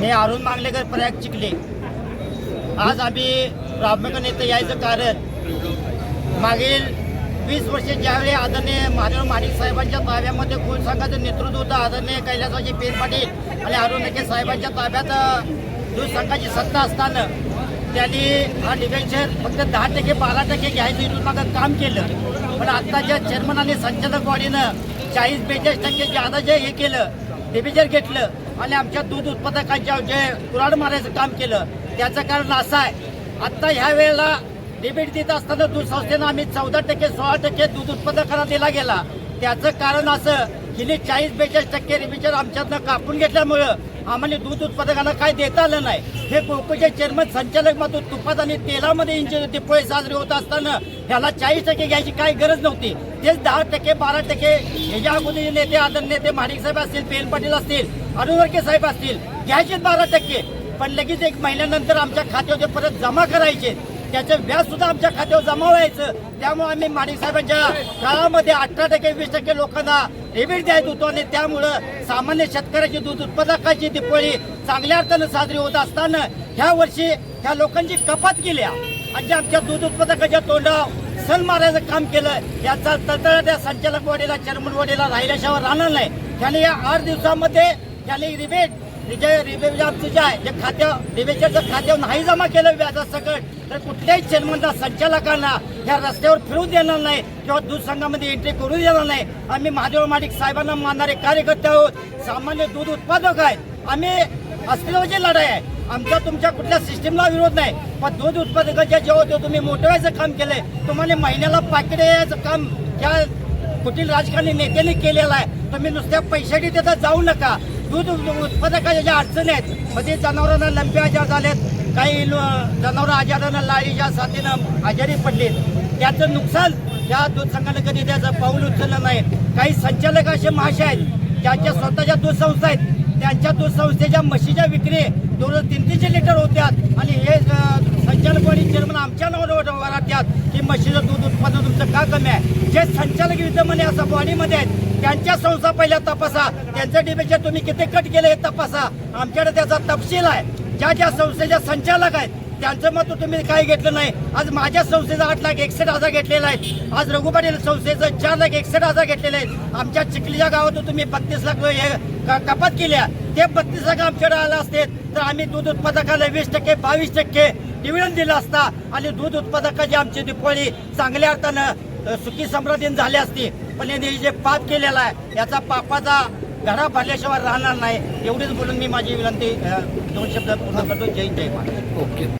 हे अरुण मांगलेकर प्रयाग चिखले आज आम्ही प्रामुख्याने इथं यायचं कारण मागील वीस वर्षे ज्यावेळी आदरणीय महादेव माडिक साहेबांच्या ताब्यामध्ये कुल संघाचं नेतृत्व होतं आदरणीय कैलासाची पेर पाटील आणि अरुण नके साहेबांच्या ताब्यात दूध संघाची सत्ता असताना त्यांनी हा डिव्हेंचर फक्त दहा टक्के बारा टक्के घ्यायचं इथून मागं काम केलं. पण आत्ताच्या चेअरमन आणि संचालक बॉडीनं चाळीस बेचाळीस टक्के ज्यादा जे हे केलं डिबेंचर घेतलं आणि आमच्या दूध उत्पादकांच्या जे कुराड मारायचं काम केलं त्याचं कारण असं आहे. आत्ता ह्या वेळेला डिबेट देत असताना दूध संस्थेनं आम्ही चौदा टक्के सोळा टक्के दूध उत्पादकांना दिला गेला. त्याचं कारण असं की चाळीस बेचाळीस टक्के रिबिचर आमच्यातनं कापून घेतल्यामुळं आम्हाला दूध उत्पादकांना काय देता आलं नाही. हे कोकोचे चेअरमन संचालक मात्र तुपात आणि तेलामध्ये इंजिन पोळे साजरे होत असताना ह्याला चाळीस टक्के घ्यायची काही गरज नव्हती. तेच दहा टक्के बारा टक्के ह्याच्या अगोदर नेते आदर नेते माणिक साहेब असतील पेल पाटील असतील अनुवर्के साहेब असतील घ्यायचे बारा टक्के. पण लगेच एक महिन्यानंतर आमच्या खात्यावर ते परत जमा करायचे. त्याचं व्याज सुद्धा आमच्या खात्यावर जमा व्हायचं. त्यामुळे आम्ही माडिक साहेबांच्या काळामध्ये अठरा टक्के वीस टक्के लोकांना रिबीट द्यायत होतो आणि त्यामुळं सामान्य शेतकऱ्याची दूध उत्पादकाची दिपोळी चांगल्या अर्थानं साजरी होत असताना ह्या वर्षी ह्या लोकांची कपात केल्या आणि जे आमच्या दूध उत्पादकाच्या तोंडावर सन मारायचं काम केलं. याचा तळतळा त्या संचालक वडीला चेअरमन वडीला राहिल्याशिवाय राहणार नाही. त्याने या आठ दिवसामध्ये त्याने रिबेट जे रिबेट जे आहे. जे खात्या रिबेटच्या खात्यावर नाही जमा केलं व्याजासकट तर कुठल्याही चेअरमनला संचालकांना ह्या रस्त्यावर फिरू देणार नाही किंवा दूध संघामध्ये एंट्री करू देणार नाही. आम्ही महादेव माडिक साहेबांना मानणारे कार्यकर्ते आहोत. सामान्य दूध उत्पादक आहेत. आम्ही अस्तित्वाची लढाई आहे. आमचा तुमच्या कुठल्या सिस्टीमला विरोध नाही. पण दूध उत्पादकाच्या जेव्हा ते तुम्ही मोठवायचं काम केलंय. तुम्हाला महिन्याला पाकिट काम या कुठील राजकारणी नेत्यांनी केलेलं आहे. तुम्ही नुसत्या पैशासाठी तिथं जाऊ नका. दूध उत्पादकाच्या ज्या अडचणी आहेत मध्ये जनावरांना लंपे आजार झालेत काही जनावरं आजारानं लाळीच्या साथीनं आजारी पडली त्याचं नुकसान या दूध संघानं कधी त्याचं पाऊल उचललं नाही. काही संचालक असे महाशय आहेत ज्यांच्या स्वतःच्या दूध संस्था आहेत त्यांच्या दूध संस्थेच्या म्हशीच्या विक्री दोन तीन तीनशे लिटर होत्यात. आणि हे संचालक आणि चेअरमन आमच्या नावावर वराट्यात की म्हशीचं दूध त्यांचं का कमी आहे? जे संचालक विद्यमान असं बॉडीमध्ये आहेत त्यांच्या संस्था पहिल्या तपासा. त्यांचं डिबेचर तुम्ही किती कट केले हे तपासा. आमच्याकडे त्याचा तपशील आहे. ज्या ज्या संस्थेच्या संचालक आहेत त्यांचं मत तुम्ही काही घेतलं नाही? आज माझ्या संस्थेचा आठ लाख एकसष्ट हजार घेतलेला आहे. आज रघुपाटील संस्थेचं चार लाख एकसष्ट हजार घेतलेले आहेत. आमच्या चिखलीच्या गावातून तुम्ही बत्तीस लाख हे क- कपात केल्या. ते बत्तीस लाख आमच्याकडे आले असते तर आम्ही दूध उत्पादकाला वीस टक्के बावीस टक्के डिव्हिडंड दिला असता. आणि दूध उत्पादकाची आमची दिपोळी चांगल्या अर्थानं सुखी समृद्धीन झाली असती. पण यांनी जे पाप केलेला आहे याचा पापाचा घरा भरल्याशिवाय राहणार नाही. एवढीच बोलून मी माझी विनंती दोन शब्द पूर्ण करतो. जय जय ओके.